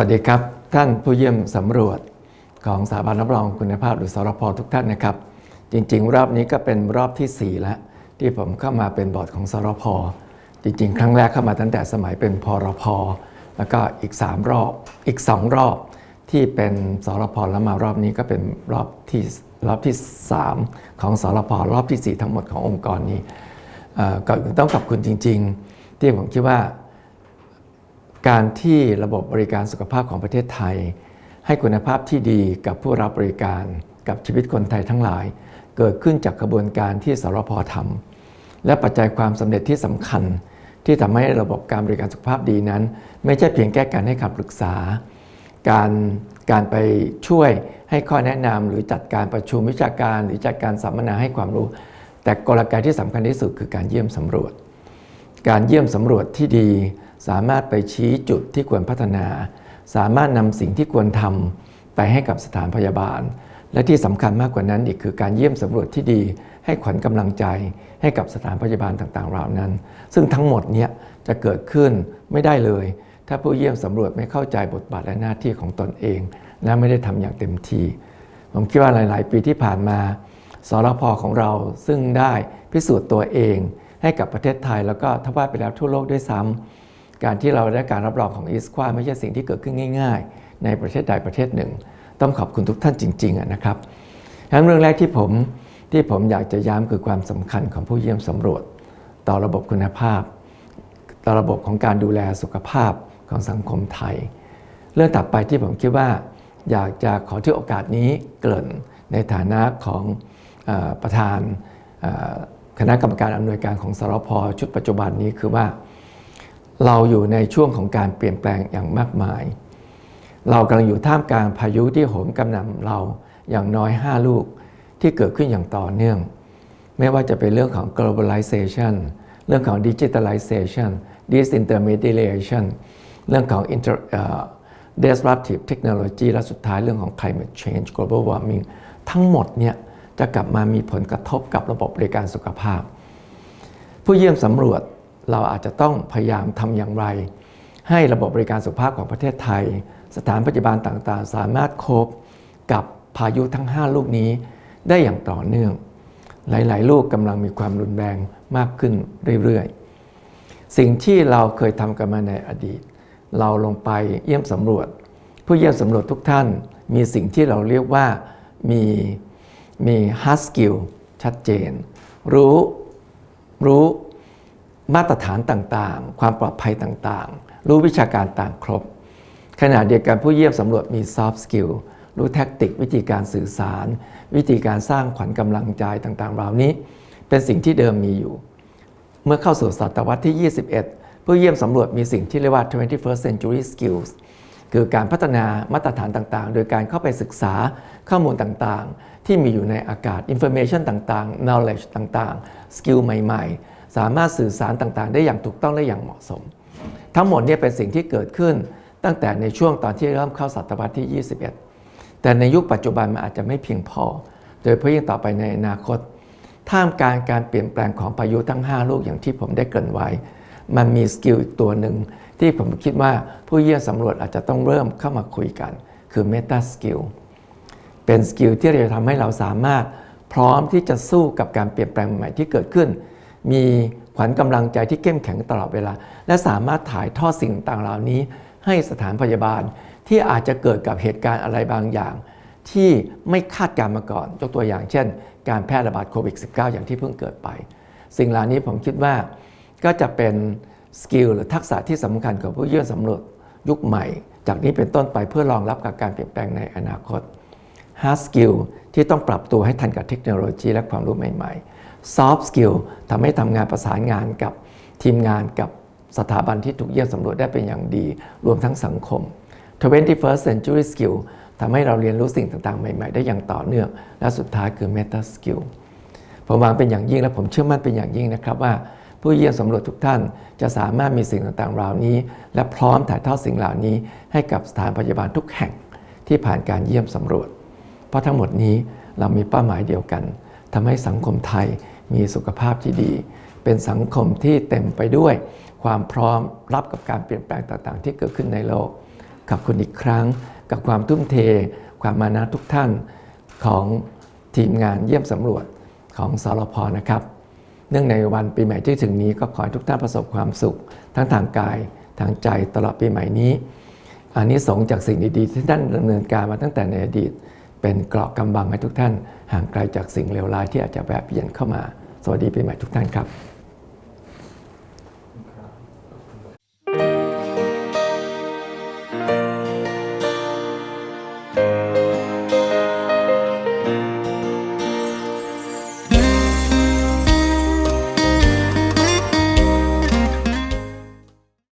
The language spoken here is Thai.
วัสดีครับ ท่านผู้เยี่ยมสำรวจของสถาบันรับรองคุณภาพหรือสรพทุกท่านนะครับ จริง ๆ รอบนี้ก็เป็นรอบที่ 4 แล้ว ที่ผมเข้ามาเป็นบอร์ดของสรพจริง ๆ ครั้งแรกเข้ามาตั้งแต่สมัยเป็นพรพแล้วก็อีก 3 รอบอีก 2 รอบที่เป็นสรพแล้วมารอบนี้ก็เป็นรอบที่รอบที่ 3 ของสรพรอบทีสี่4 ทั้งหมดขององค์กรนี้ก่อนอื่นต้องขอบคุณจริง ๆ ที่ผมคิดว่า การที่ระบบบริการสุขภาพของประเทศไทย ให้คุณภาพที่ดีกับผู้รับบริการกับชีวิตคนไทยทั้งหลาย เกิดขึ้นจากกระบวนการที่สรพทำและปัจจัยความสำเร็จที่สำคัญ ที่ทำให้ระบบการบริการสุขภาพดีนั้น ไม่ใช่เพียงแค่การให้คำปรึกษา การการไปช่วยให้ข้อแนะนำหรือจัดการประชุมวิชาการ หรือจัดการสัมมนาให้ความรู้ แต่กลไกที่สำคัญที่สุดคือการเยี่ยมสำรวจ การเยี่ยมสำรวจที่ดี สามารถไปชี้จุดที่ควรพัฒนา สามารถนำสิ่งที่ควรทำไปให้กับสถานพยาบาล และที่สำคัญมากกว่านั้นอีกคือการเยี่ยมสำรวจที่ดี ให้ขวัญกำลังใจให้กับสถานพยาบาลต่างๆเหล่านั้น ซึ่งทั้งหมดเนี้ยจะเกิดขึ้นไม่ได้เลย ถ้าผู้เยี่ยมสำรวจไม่เข้าใจบทบาทและหน้าที่ของตนเองและไม่ได้ทำอย่างเต็มที่ ผมคิดว่าหลาย ๆ ปีที่ผ่านมาสรพของเราซึ่งได้พิสูจน์ตัวเองให้กับประเทศไทยแล้วก็ถ้าว่าไปแล้วทั่วโลกด้วยซ้ำ การที่เราได้การรับรองของอีสควาไม่ใช่สิ่งที่เกิดขึ้นง่าย ๆ ในประเทศใดประเทศหนึ่ง ต้องขอบคุณทุกท่านจริงๆนะครับงั้นเรื่องแรกที่ผมที่ผมอยากจะย้ำคือความสำคัญของผู้เยี่ยมสำรวจ ต่อระบบคุณภาพ ต่อระบบของการดูแลสุขภาพของสังคมไทย เรื่องต่อไปที่ผมคิดว่า อยากจะขอที่โอกาสนี้เกริ่นในฐานะของอประธานคณะกรรมการอำนวยการของสรพชุดปัจจุบันนี้คือว่า เราอยู่ในช่วงของการเปลี่ยนแปลงอย่างมากมาย เรากำลังอยู่ท่ามกลางพายุที่โหมกำหน่ำเราอย่างน้อย 5 ลูกที่เกิดขึ้นอย่างต่อเนื่อง ไม่ว่าจะเป็นเรื่องของ globalization เรื่องของ digitalization disintermediation เรื่องของ inter, uh, disruptive technology และสุดท้ายเรื่องของ climate change global warming ทั้งหมดเนี่ยจะกลับมามีผลกระทบกับระบบบริการสุขภาพ ผู้เยี่ยมสำรวจ เราอาจจะต้องพยายามทำอย่างไร ให้ระบบบริการสุขภาพของประเทศไทย สถานพยาบาลต่างๆ สามารถโคบกับพายุทั้ง 5 ลูกนี้ได้อย่างต่อเนื่อง หลายๆ ลูกกำลังมีความรุนแรงมากขึ้นเรื่อยๆ สิ่งที่เราเคยทำกันมาในอดีต เราลงไปเยี่ยมสำรวจ ผู้เยี่ยมสำรวจทุกท่านมีสิ่งที่เราเรียกว่ามีมี hard skill ชัดเจน รู้รู้ มาตรฐานต่างๆ ความปลอดภัยต่างๆ รู้วิชาการต่างครบ ขณะเดียวกันผู้เยี่ยมสำรวจมี soft skill รู้แท็กติก วิธีการสื่อสาร วิธีการสร้างขวัญกำลังใจต่างๆ เหล่านี้ เป็นสิ่งที่เดิมมีอยู่ เมื่อเข้าสู่ศตวรรษที่ 21 ผู้เยี่ยมสำรวจมีสิ่งที่เรียกว่า 21st century skills คือการพัฒนามาตรฐานต่างๆ โดยการเข้าไปศึกษาข้อมูลต่างๆ ที่มีอยู่ในอากาศ information ต่างๆ knowledge ต่างๆ skill ใหม่ ๆ สามารถสื่อสารต่างๆ ได้อย่างถูกต้องและอย่างเหมาะสม ทั้งหมดนี่เป็นสิ่งที่เกิดขึ้นตั้งแต่ในช่วงตอนที่เริ่มเข้าศตวรรษที่ 21 แต่ในยุคปัจจุบันมันอาจจะไม่เพียงพอ โดยเฉพาะยิ่งต่อไปในอนาคต ท่ามกลางการเปลี่ยนแปลงของพายุทั้ง 5 ลูกอย่างที่ผมได้เกริ่นไว้ มันมีสกิลอีกตัวหนึ่งที่ผมคิดว่าผู้เยี่ยมสำรวจอาจจะต้องเริ่มเข้ามาคุยกัน คือ Meta Skill เป็นสกิลที่จะทำให้เราสามารถพร้อมที่จะสู้กับการเปลี่ยนแปลงใหม่ที่เกิดขึ้น มีขวัญกำลังใจที่เข้มแข็งตลอดเวลา และสามารถถ่ายทอดสิ่งต่างเหล่านี้ ให้สถานพยาบาลที่อาจจะเกิดกับเหตุการณ์อะไรบางอย่าง ที่ไม่คาดการมาก่อนยกตัวอย่างเช่น การแพร่ระบาดโควิด -19 อย่างที่เพิ่งเกิดไป สิ่งเหล่านี้ผมคิดว่าก็จะเป็นสกิลหรือทักษะที่สำคัญของผู้เยี่ยมสำรวจยุคใหม่ จากนี้เป็นต้นไปเพื่อรองรับกับการเปลี่ยนแปลงในอนาคต hard skill ที่ต้องปรับตัวให้ทันกับเทคโนโลยีและความรู้ใหม่ ๆ soft skill ทำให้ทำงานประสานงานกับทีมงานกับสถาบันที่ถูกเยี่ยมสำรวจได้เป็นอย่างดี รวมทั้งสังคม 21st century skill ทำให้เราเรียนรู้สิ่งต่างๆ ใหม่ๆ ได้อย่างต่อเนื่อง และสุดท้ายคือ meta skill ผมหวังเป็นอย่างยิ่งและผมเชื่อมั่นเป็นอย่างยิ่งนะครับว่า ผู้เยี่ยมสำรวจทุกท่านจะสามารถมีสิ่งต่างๆเหล่านี้ และพร้อมถ่ายทอดสิ่งเหล่านี้ ให้กับสถานพยาบาลทุกแห่งที่ผ่านการเยี่ยมสำรวจ เพราะทั้งหมดนี้เรามีเป้าหมายเดียวกันทำให้สังคมไทย มีสุขภาพที่ดี เป็นสังคมที่เต็มไปด้วย ความพร้อมรับกับการเปลี่ยนแปลงต่างๆ ที่เกิดขึ้นในโลกขอบคุณอีกครั้ง กับความทุ่มเท ความมานะทุกท่านของทีมงานเยี่ยมสำรวจของสรพนะครับ เนื่องในวันปีใหม่ที่ถึงนี้ก็ขอให้ทุกท่านประสบความสุข ทั้งทางกายทางใจตลอดปีใหม่นี้อานิสงส์จากสิ่งดีๆที่ท่านดำเนินการมาตั้งแต่ในอดีต เป็นเกราะกำบังให้ทุกท่าน ห่างไกลจากสิ่งเลวร้ายที่อาจจะแวะเวียนเข้ามา สวัสดีปีใหม่ทุกท่านครับ